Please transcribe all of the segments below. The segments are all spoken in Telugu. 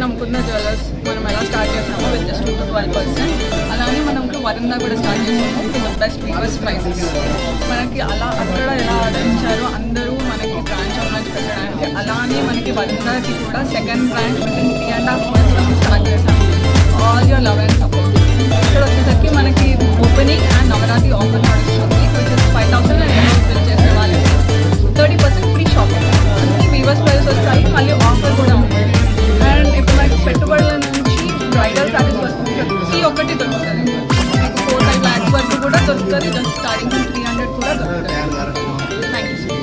చూసిన ముకుంద జ్యువెలర్స్ మనం ఎలా స్టార్ట్ చేసామో with just two twelve percent అలానే మనం ఇప్పుడు వరందా కూడా స్టార్ట్ చేసాము విత్ బెస్ట్ వీవర్స్ ప్రైసెస్ మనకి అలా అక్కడ ఎలా ఆదరించారో అందరూ మనకి బ్రాంచ్ అవ్వచ్చు పెట్టడానికి అలానే మనకి వరందాకి కూడా సెకండ్ బ్రాంచ్ విత్ త్రీ దొరుకుతుంది జస్ట్ స్టార్టింగ్ త్రీ హండ్రెడ్ కూడా దొరుకుతుంది థ్యాంక్ యూ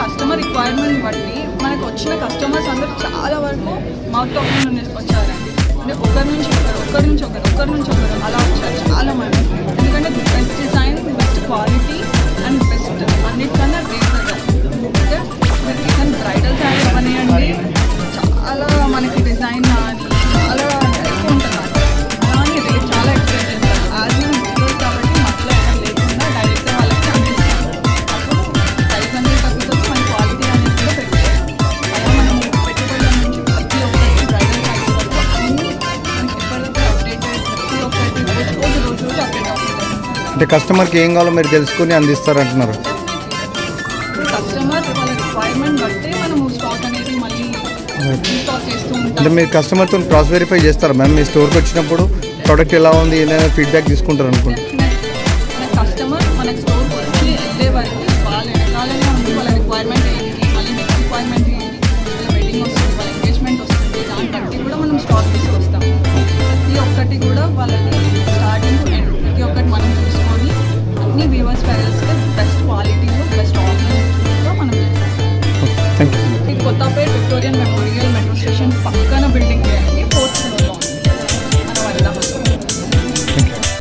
కస్టమర్ రిక్వైర్మెంట్ బట్టి మనకు వచ్చిన కస్టమర్స్ అందరూ చాలా వరకు మౌత్ నుండి వచ్చారండి. అంటే ఒకరి నుంచి ఒకరు ఒకరి నుంచి ఒకరు ఒకరి నుంచి అంటే కస్టమర్కి ఏం కావాలో మీరు తెలుసుకొని అందిస్తారంటున్నారు. ఇప్పుడు కస్టమర్ వాళ్ళ రిక్వైర్మెంట్ బట్టే మనము స్టాక్ అనేది మళ్ళీ స్టాక్ చేస్తూ అంటే ఉంటాం మీరు కస్టమర్తో క్రాస్ వెరిఫై చేస్తారా మ్యామ్? మీ స్టోర్కి వచ్చినప్పుడు ప్రోడక్ట్ ఎలా ఉంది ఏదైనా ఫీడ్బ్యాక్ తీసుకుంటారు అనుకుంటా. మన కస్టమర్ మన స్టోర్కి వచ్చి వెళ్ళే వరకు వాళ్ళ వెనకాలనే ఉంది వాళ్ళ రిక్వైర్మెంట్ ఏంటి మళ్ళీ నెక్స్ట్ రిక్వైర్మెంట్ ఏంటి వాళ్ళ వెడ్డింగ్ వస్తుంది వాళ్ళ ఎంగేజ్మెంట్ వస్తుంది దాన్ని బట్టి కూడా మనం స్టాక్ తీసుకొస్తాం ప్రతి ఒక్కటి కూడా వాళ్ళకి